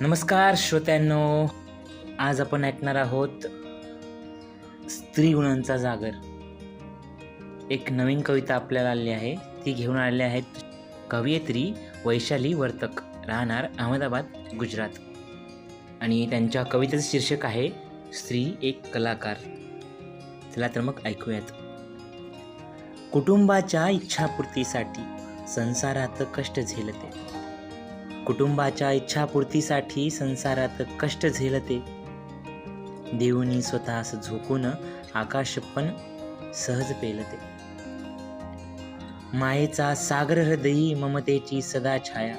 नमस्कार श्रोत्यांनो आज आपण ऐकणार आहोत स्त्री गुणांचा जागर. एक नवीन कविता आपल्याला आली आहे. ती घेऊन आलेली आहेत कवयित्री वैशाली वर्तक राहणार अहमदाबाद गुजरात. आणि त्यांच्या कवितेचं शीर्षक आहे स्त्री एक कलाकार. चला तर मग ऐकूयात. कुटुंबाच्या इच्छापूर्तीसाठी संसारात कष्ट झेलते. कुटुंबाच्या इच्छापूर्तीसाठी संसारात कष्ट झेलते. देऊनी स्वतःस झोकून आकाश पण सहज पेलते. मायेचा सागर हृदयी ममतेची सदा छाया.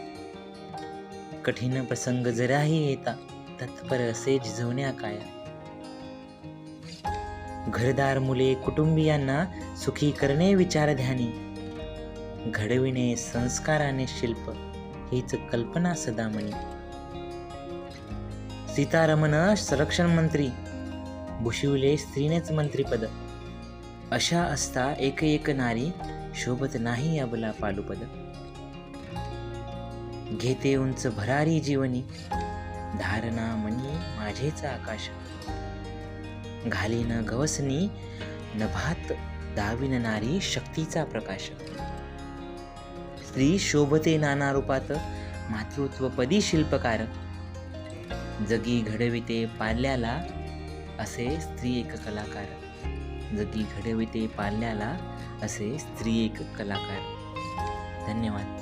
कठीण प्रसंग जराही येता तत्पर असे झिजवण्या काया. घरदार मुले कुटुंबियांना सुखी करणे विचार ध्यानी घडविणे संस्काराने शिल्प. हीच कल्पना सदामणी. सीतारमण संरक्षण मंत्री भुशिवले स्त्रीनेच मंत्रीपद. अशा असता एक एक नारी शोभत नाही अबला पालुपद. घेते उंच भरारी जीवनी धारणा मनी माझेच आकाश. घालीन गवसनी नभात दाविन नारी शक्तीचा प्रकाश. स्त्री शोभते नाना रूपात मातृत्वपदी शिल्पकार. जगी घडविते पाल्याला असे स्त्री एक कलाकार. जगी घडविते पाल्याला असे स्त्री एक कलाकार. धन्यवाद.